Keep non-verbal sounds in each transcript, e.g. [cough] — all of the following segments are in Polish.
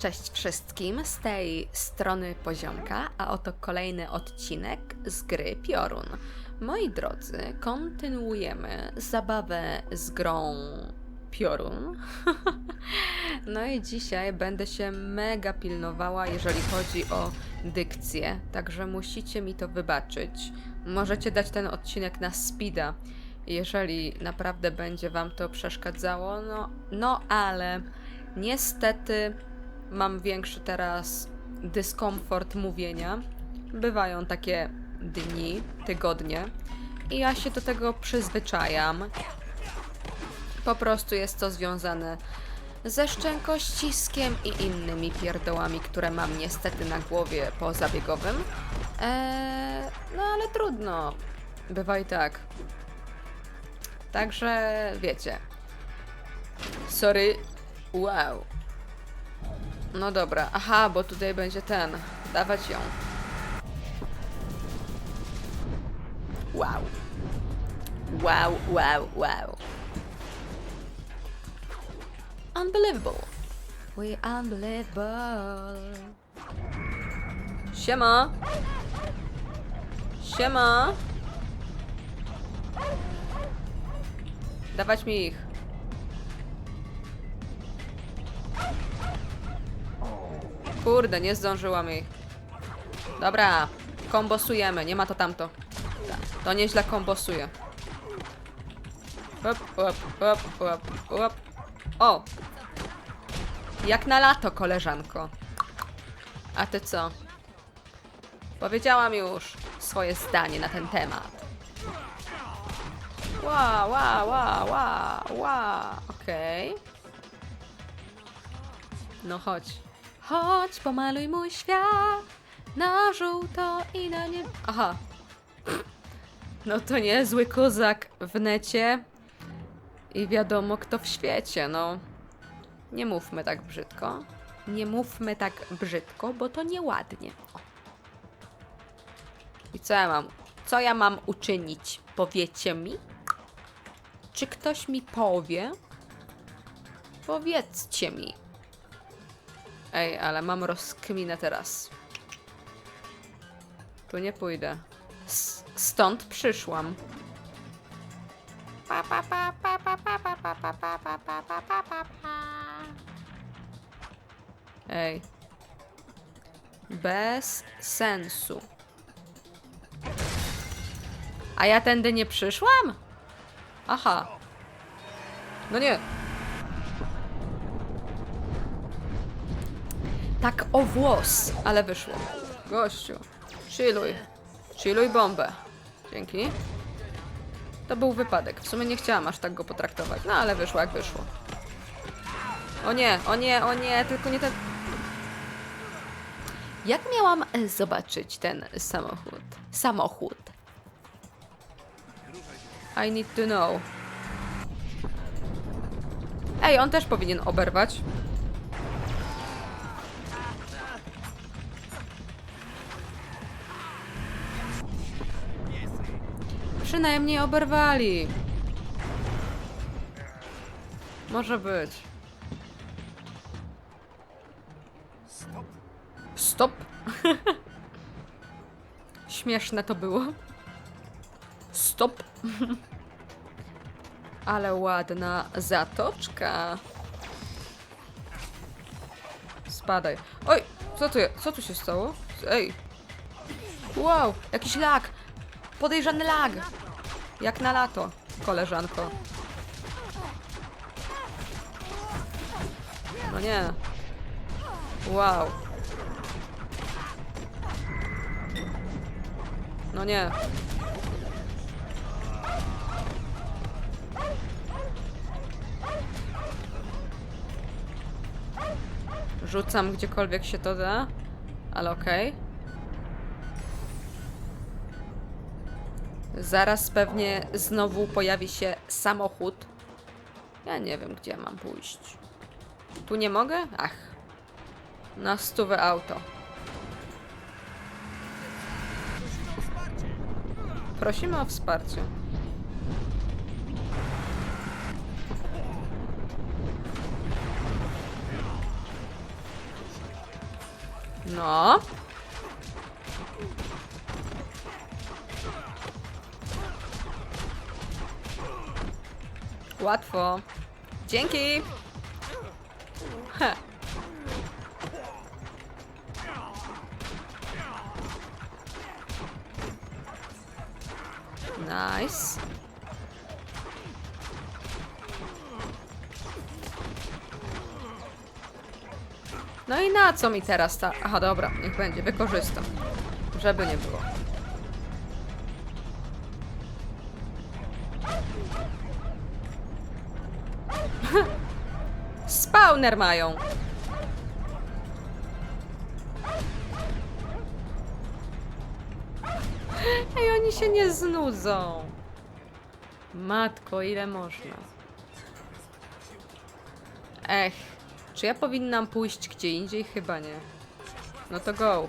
Cześć wszystkim, z tej strony Poziomka, a oto kolejny odcinek z gry Piorun. Moi drodzy, kontynuujemy zabawę z grą Piorun. [laughs] no i dzisiaj będę się mega pilnowała, jeżeli chodzi o dykcję, także musicie mi to wybaczyć. Możecie dać ten odcinek na speeda, jeżeli naprawdę będzie wam to przeszkadzało, no, no ale niestety mam większy teraz dyskomfort mówienia. Bywają takie dni, tygodnie i ja się do tego przyzwyczajam. Po prostu jest to związane ze szczękościskiem i innymi pierdołami, które mam niestety na głowie po zabiegowym. Eee, no ale trudno. Bywa i tak. Także wiecie. Sorry. Wow. No dobra. Aha, bo tutaj będzie ten. Dawać ją. Wow. Wow, wow, wow. Unbelievable. We unbelievable. Siema. Siema. Dawać mi ich. Kurde, nie zdążyłam ich. Dobra, kombosujemy, nie ma to tamto. Ta, To nieźle kombosuje. Hop, hop, hop, hop, hop. O! Jak na lato, koleżanko. A ty co? Powiedziałam już swoje zdanie na ten temat. Ła, ła, ła, ła, ła. Okej. No chodź. Chodź, pomaluj mój świat na żółto i na nie... Aha. No to niezły kozak w necie i wiadomo kto w świecie, no. Nie mówmy tak brzydko. Nie mówmy tak brzydko, bo to nieładnie. I co ja mam? Co ja mam uczynić? Powiecie mi? Czy ktoś mi powie? Powiedzcie mi. Ej, ale mam rozkminę teraz. Tu nie pójdę. S stąd przyszłam. Ej. Bez sensu. A ja tędy nie przyszłam? Aha. No nie. Tak o włos, ale wyszło. Gościu, chilluj. Chilluj bombę. Dzięki. To był wypadek. W sumie nie chciałam aż tak go potraktować. No ale wyszło jak wyszło. O nie, o nie, o nie, tylko nie ten... Jak miałam e, zobaczyć ten samochód? Samochód. I need to know. Ej, on też powinien oberwać. Przynajmniej oberwali. Może być. Stop. [laughs] Śmieszne to było. Stop. [laughs] Ale ładna zatoczka. Spadaj. Oj, co tu, je- co tu się stało? Ej. Wow, jakiś lag. Podejrzany lag. Jak na lato, koleżanko. No nie. Wow. No nie. Rzucam gdziekolwiek się to da, ale okej. Zaraz pewnie znowu pojawi się samochód. Ja nie wiem, gdzie mam pójść. Tu nie mogę? Ach. Na stówę auto. Prosimy o wsparcie. No. Łatwo. Dzięki. Heh. Nice. No i na co mi teraz ta... Aha, dobra, niech będzie, wykorzystam. Żeby nie było. Spawner mają. Ej, oni się nie znudzą. Matko, ile można. Ech, czy ja powinnam pójść gdzie indziej? Chyba nie. No to go.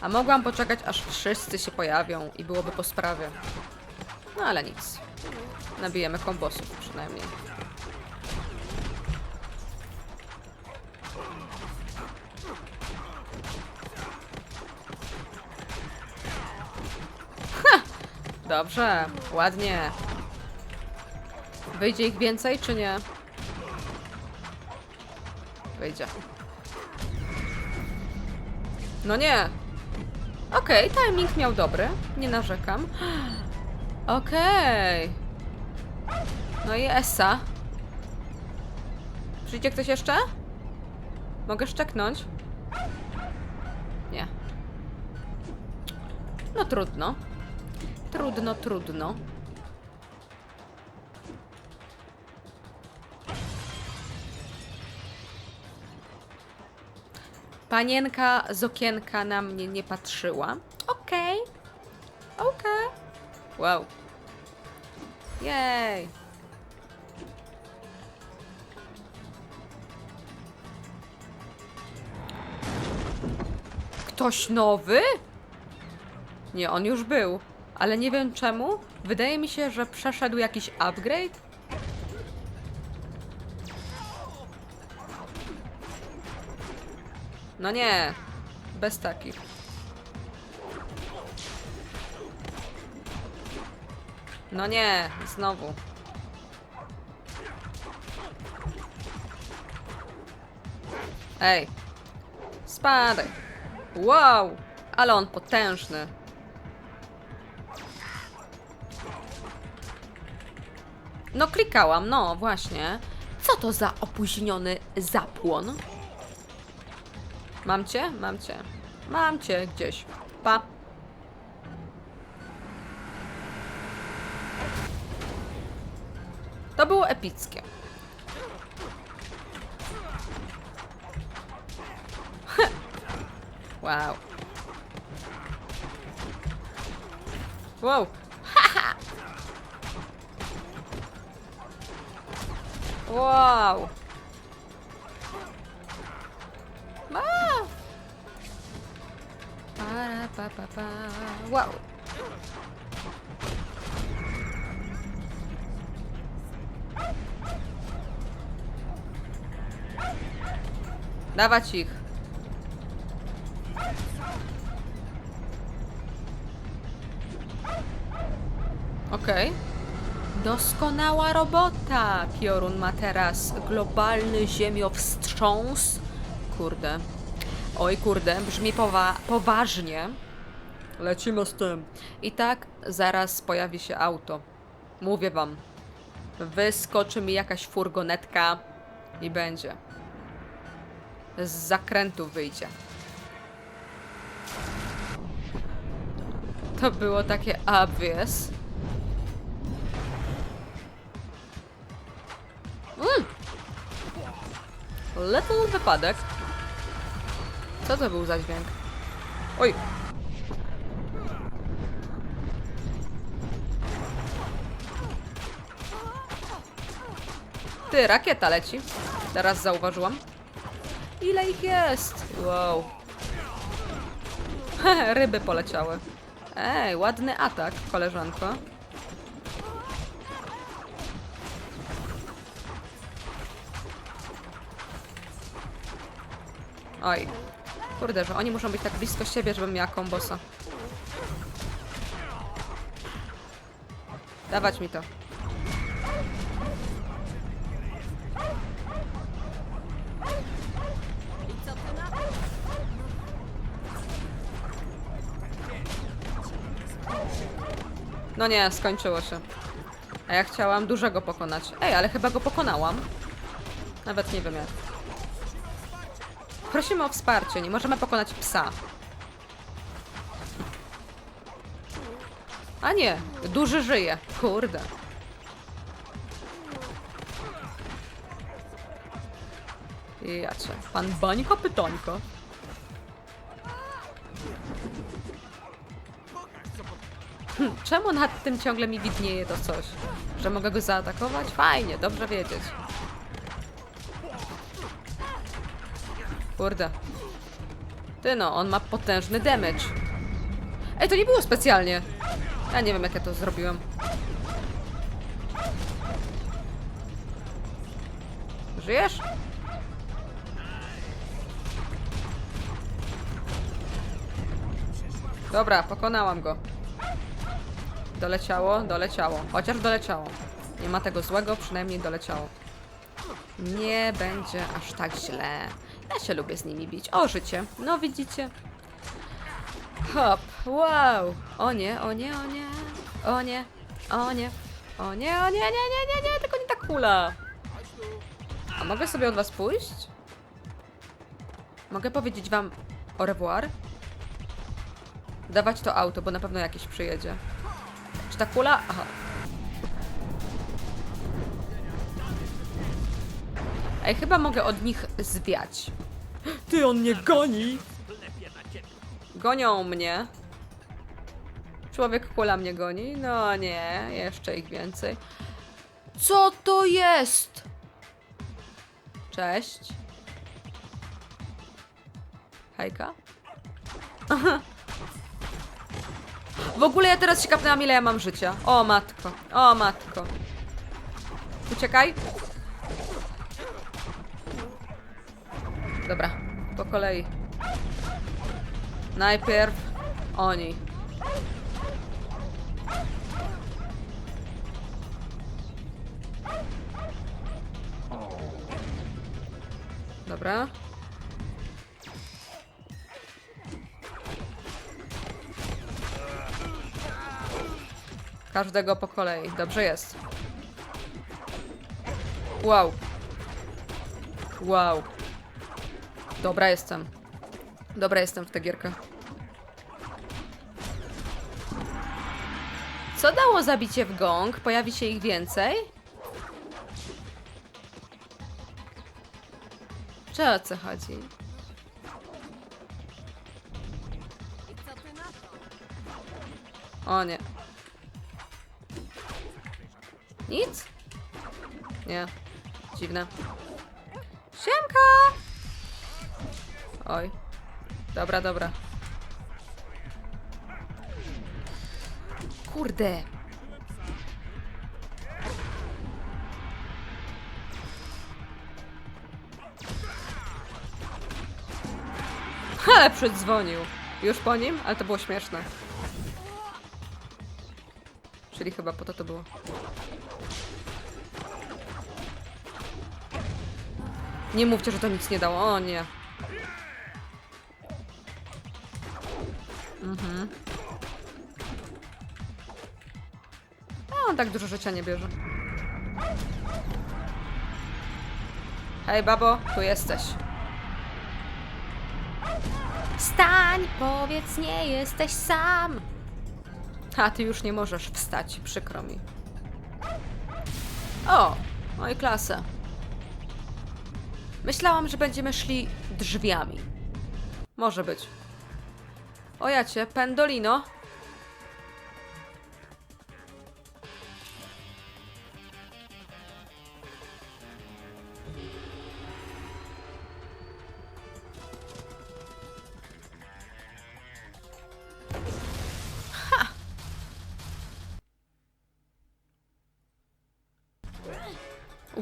A mogłam poczekać, aż wszyscy się pojawią i byłoby po sprawie. No ale nic. Nabijemy kombosów przynajmniej. Dobrze, ładnie. Wyjdzie ich więcej, czy nie? Wyjdzie. No nie. Okej, timing miał dobry. Nie narzekam. [gasps] Okej. No i Essa. Przyjdzie ktoś jeszcze? Mogę szczeknąć? Nie. No trudno. Trudno, trudno. Panienka z okienka na mnie nie patrzyła. Okej. Okej. Wow. Jej. Ktoś nowy? Nie, on już był. Ale nie wiem czemu. Wydaje mi się, że przeszedł jakiś upgrade. No nie. Bez takich. No nie, znowu. Ej. Spadaj. Wow, ale on potężny. No klikałam, no właśnie. Co to za opóźniony zapłon? Mam cię? Mam cię. Mam cię gdzieś. Pa. To było epickie. [laughs] wow. Wow. Wow. Ma. Para, pa, pa, pa. Wow. Dawać ich. Okej. Doskonała robota! Piorun ma teraz globalny ziemiowstrząs. Kurde. Oj, kurde, brzmi powa poważnie. Lecimy z tym. I tak zaraz pojawi się auto. Mówię wam. Wyskoczy mi jakaś furgonetka i będzie. Z zakrętu wyjdzie. To było takie obvious. Mm. Wypadek. Co to był za dźwięk? Oj. Ty, rakieta leci. Teraz zauważyłam. Ile ich jest? Wow. [laughs] Ryby poleciały. Ej, ładny atak, koleżanko. Oj. Kurde, że oni muszą być tak blisko siebie, żebym miała kombosa. Dawać mi to. No nie, skończyło się. A ja chciałam dużego pokonać. Ej, ale chyba go pokonałam. Nawet nie wiem jak. Prosimy o wsparcie, nie możemy pokonać psa. A nie, duży żyje. Kurde. Jacie, pan Bańko Pytońko. Hm, Czemu nad tym ciągle mi widnieje to coś? Że mogę go zaatakować? Fajnie, dobrze wiedzieć. Kurde. Ty no, on ma potężny damage. Ej, to nie było specjalnie. Ja nie wiem, jak ja to zrobiłem. Żyjesz? Dobra, pokonałam go. Doleciało, doleciało. Chociaż doleciało. Nie ma tego złego, przynajmniej doleciało. Nie będzie aż tak źle. Ja się lubię z nimi bić. O, życie. No widzicie. Hop. Wow. O nie, o nie, o nie. O nie. O nie. O nie, o nie, nie, nie, nie, nie, tylko nie ta kula. A mogę sobie od was pójść? Mogę powiedzieć wam au revoir? Dawać to auto, bo na pewno jakieś przyjedzie. Czy ta kula? Aha. Ej, chyba mogę od nich zwiać. Ty, on mnie goni! Gonią mnie. Człowiek kula mnie goni. No nie, jeszcze ich więcej. Co to jest? Cześć. Hejka. W ogóle ja teraz się kapnęłam, ile ja mam życia. O matko, o matko. Uciekaj. Dobra, po kolei. Najpierw oni. Dobra. Każdego po kolei. Dobrze jest. Wow. Wow. Dobra jestem. Dobra jestem w tę gierkę. Co dało zabicie w gong? Pojawi się ich więcej? Czy o co chodzi? O nie. Nic? Nie. Dziwne. Oj. Dobra, dobra. Kurde. Ale przedzwonił. Już po nim? Ale to było śmieszne. Czyli chyba po to to było. Nie mówcie, że to nic nie dało. O nie. Tak dużo życia nie bierze. Hej, babo, tu jesteś. Wstań, powiedz, nie jesteś sam. A ty już nie możesz wstać, przykro mi. O, oj klasa. Myślałam, że będziemy szli drzwiami. Może być. O jacie, pendolino.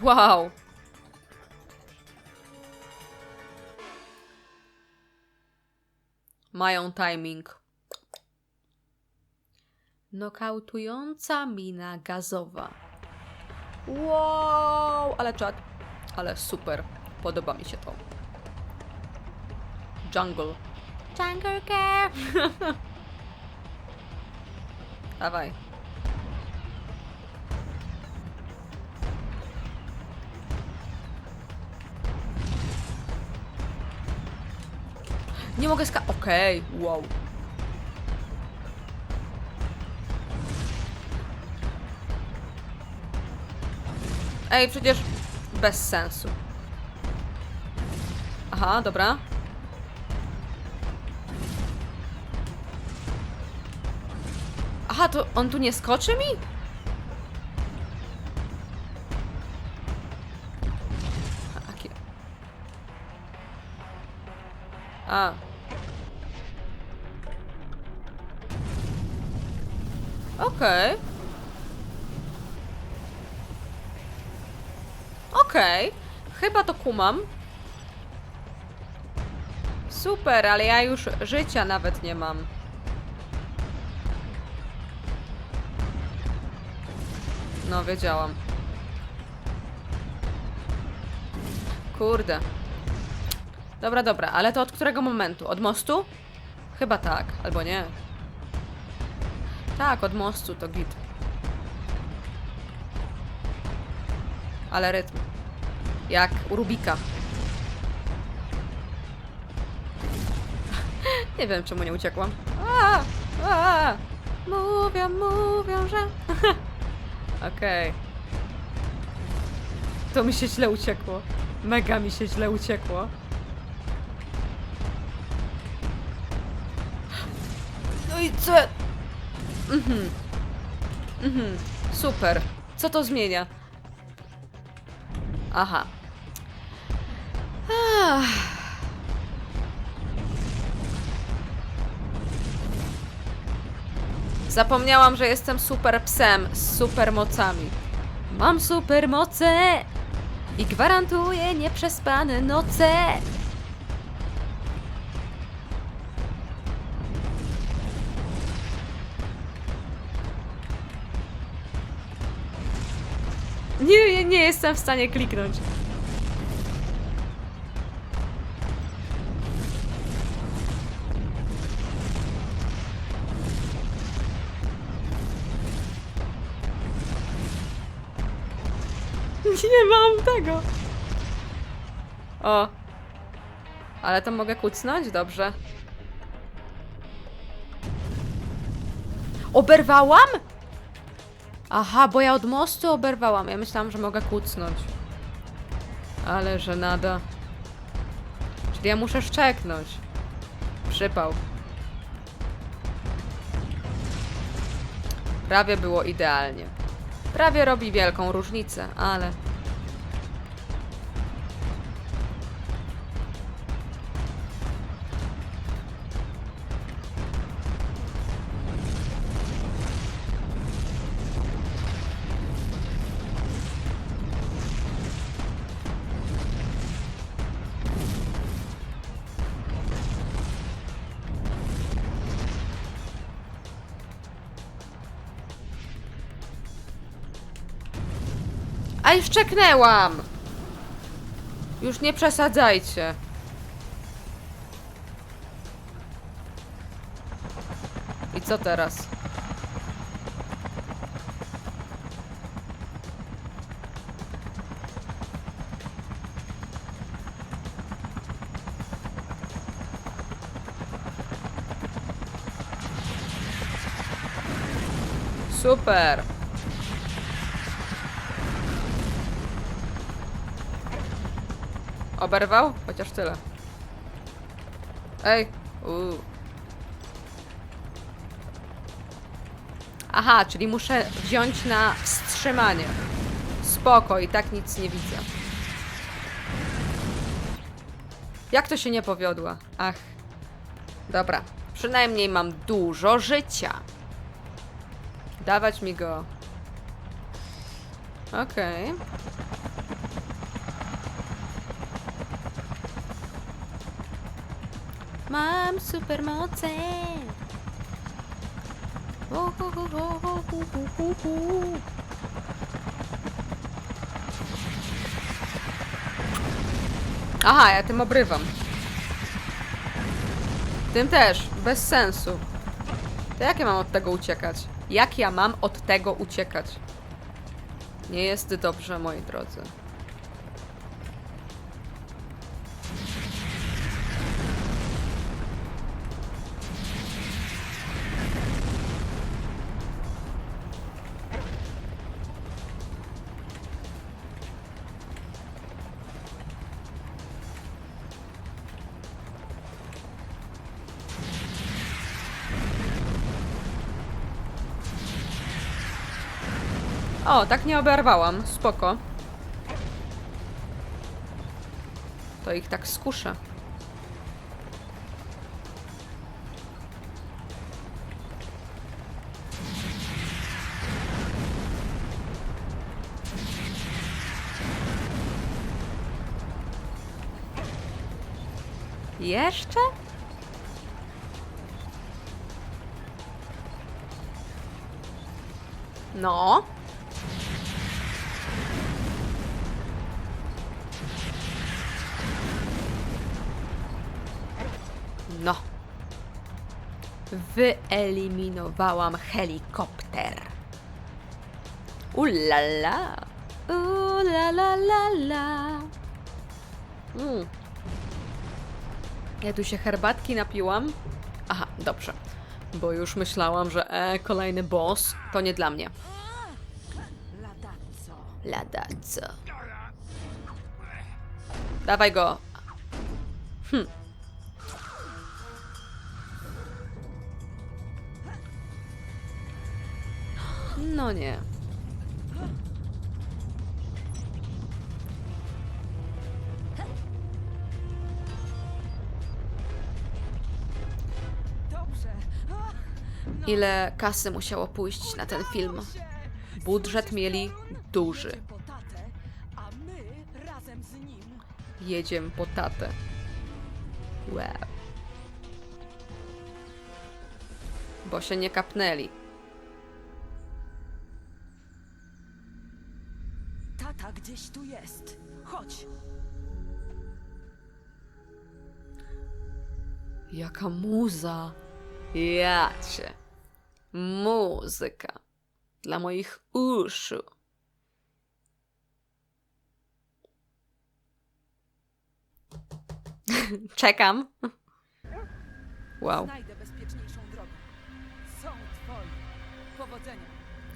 Wow. Mają timing. Nokautująca mina gazowa. Wow, ale czad. Ale super. Podoba mi się to. Jungle. Jungle Care. [laughs] Dawaj. Nie mogę ska... Okej, wow. Ej, przecież bez sensu. Aha, dobra. Aha, to on tu nie skoczy mi? A. Okej. Okej. Chyba to kumam. Super, ale ja już życia nawet nie mam. No, wiedziałam. Kurde. Dobra, dobra, ale to od którego momentu? Od mostu? Chyba tak, albo nie. Tak, od mostu to git. Ale rytm. Jak u Rubika. [laughs] nie wiem, czemu nie uciekłam. A, a, mówią, mówią, że... [laughs] Okej. To mi się źle uciekło. Mega mi się źle uciekło. No i co? Mhm. Mhm. Super. Co to zmienia? Aha. Ach. Zapomniałam, że jestem super psem z super mocami. Mam super moce i gwarantuję nieprzespane noce. Nie, nie jestem w stanie kliknąć. [laughs] Nie mam tego. O. Ale to mogę kucnąć? Dobrze. Oberwałam? Aha, bo ja od mostu oberwałam. Ja myślałam, że mogę kucnąć. Ale że nada. Czyli ja muszę szczeknąć. Przypał. Prawie było idealnie. Prawie robi wielką różnicę, ale. A już! Już nie przesadzajcie. I co teraz? Super! Oberwał? Chociaż tyle. Ej! Uuu. Aha, czyli muszę wziąć na wstrzymanie. Spoko, i tak nic nie widzę. Jak to się nie powiodła? Ach. Dobra. Przynajmniej mam dużo życia. Dawać mi go. Okej. Mam supermoce! Aha, ja tym obrywam. Tym też, bez sensu. To jak ja mam od tego uciekać? Jak ja mam od tego uciekać? Nie jest dobrze, moi drodzy. O, tak nie oberwałam. Spoko. To ich tak skuszę. Jeszcze? No. Wyeliminowałam helikopter. Ulala. Ulalalala. Mm. Ja tu się herbatki napiłam. Aha, dobrze. Bo już myślałam, że e, kolejny boss to nie dla mnie. Ladazzo. Lada co? Dawaj go. No nie. Ile kasy musiało pójść na ten film? Budżet mieli duży. Jedziemy po tatę. Wow. Bo się nie kapnęli. Jaka muza. Jacie. Muzyka. Dla moich uszu. [laughs] Czekam. Wow. Znajdę bezpieczniejszą drogę. Są twoi. Powodzenia.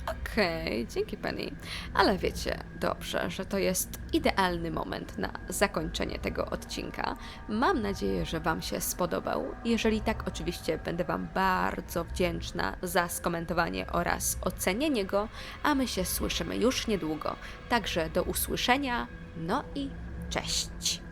Okej, dzięki Penny. Ale wiecie dobrze, że to jest idealny moment na zakończenie tego odcinka. Mam nadzieję, że Wam się spodobał. Jeżeli tak, oczywiście będę Wam bardzo wdzięczna za skomentowanie oraz ocenienie go, a my się słyszymy już niedługo. Także do usłyszenia, no i cześć!